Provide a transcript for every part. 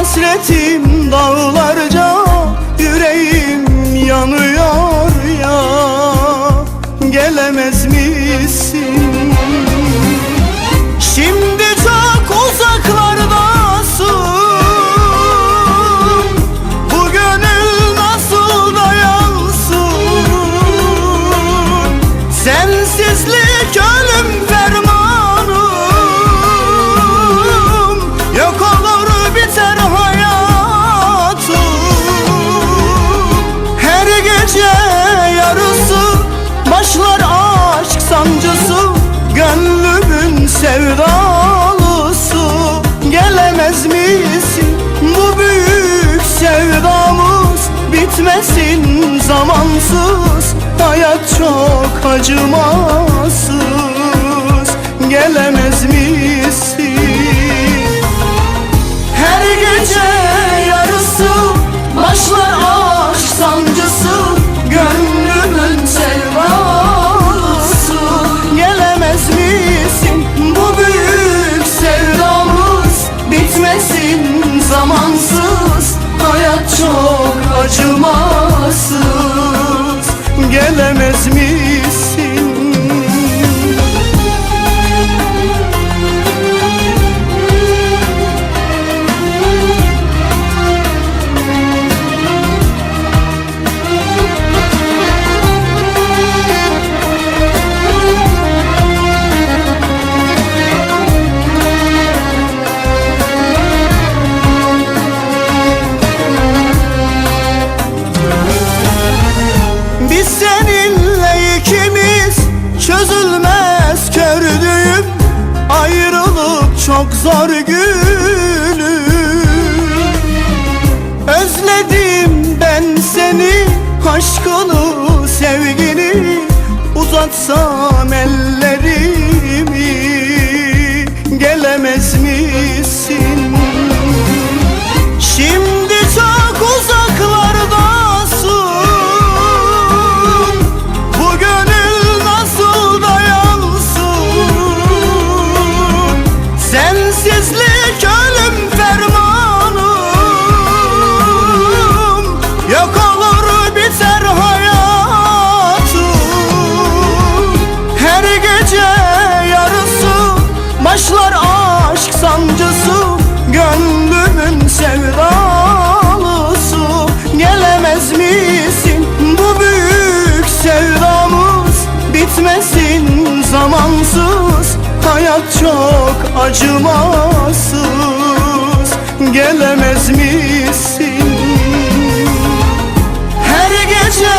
hasretim dağlarca sevdalısı Gelemez misin? Bu büyük sevdamız Bitmesin zamansız Hayat çok acımasız. Gelemez çok acımasız Gelemez misin? Zor gülüm. Özledim ben seni aşkını sevgini. Uzatsam ellerimi Hayat çok acımasız. Gelemez misin? Her gece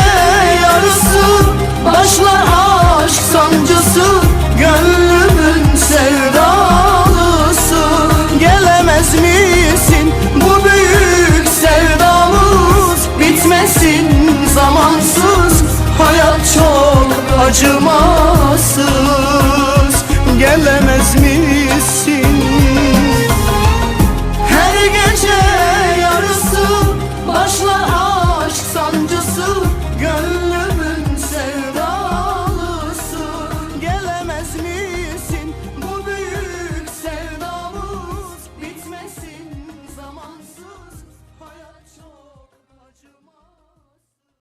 yarısı başlar aşk sancısı. Gönlümün sevdalısı. Gelemez misin? Bu büyük sevdamız Bitmesin zamansız. Hayat çok acımasız